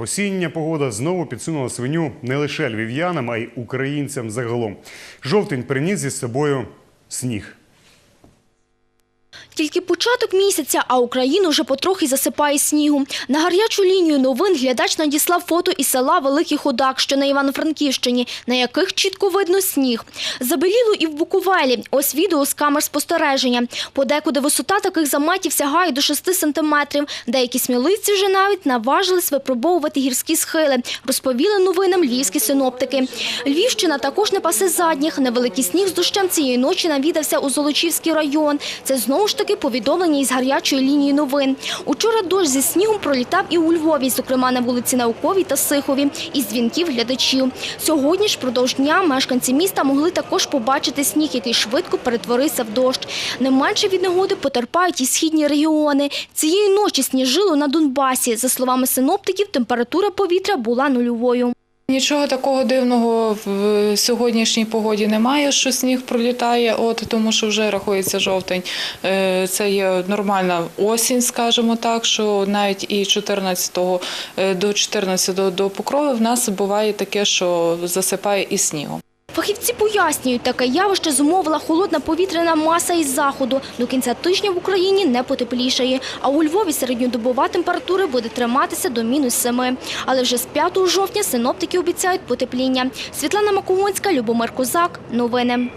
Осіння погода знову підсунула свиню не лише львів'янам, а й українцям загалом. Жовтень приніс зі собою сніг. Тільки початок місяця, а Україну вже потрохи засипає снігу. На гарячу лінію новин глядач надіслав фото із села Великий Ходак, що на Івано-Франківщині, на яких чітко видно сніг. Забеліло і в Буковелі. Ось відео з камер спостереження. Подекуди висота таких заметів сягає до 6 сантиметрів. Деякі сміливці вже навіть наважились випробовувати гірські схили, розповіли новинам львівські синоптики. Львівщина також не пасе задніх. Невеликий сніг з дощем цієї ночі навідався у Золочівський район. Це знову ж таки повідомлення із гарячої лінії новин. Учора дощ зі снігом пролітав і у Львові, зокрема на вулиці Науковій та Сихові, із дзвінків глядачів. Сьогодні ж впродовж дня мешканці міста могли також побачити сніг, який швидко перетворився в дощ. Не менше від негоди потерпають і східні регіони. Цієї ночі сніжило на Донбасі. За словами синоптиків, температура повітря була нульовою. Нічого такого дивного в сьогоднішній погоді немає, що сніг пролітає, от тому що вже рахується жовтень. Е, Це є нормальна осінь, скажімо так, що навіть і 14 е, до 14 до покрови в нас буває таке, що засипає і снігом. Фахівці пояснюють, таке явище зумовила холодна повітряна маса із заходу. До кінця тижня в Україні не потеплішає. А у Львові середньодобова температура буде триматися до мінус семи. Але вже з 5 жовтня синоптики обіцяють потепління. Світлана Макумонська, Любомир Козак. Новини.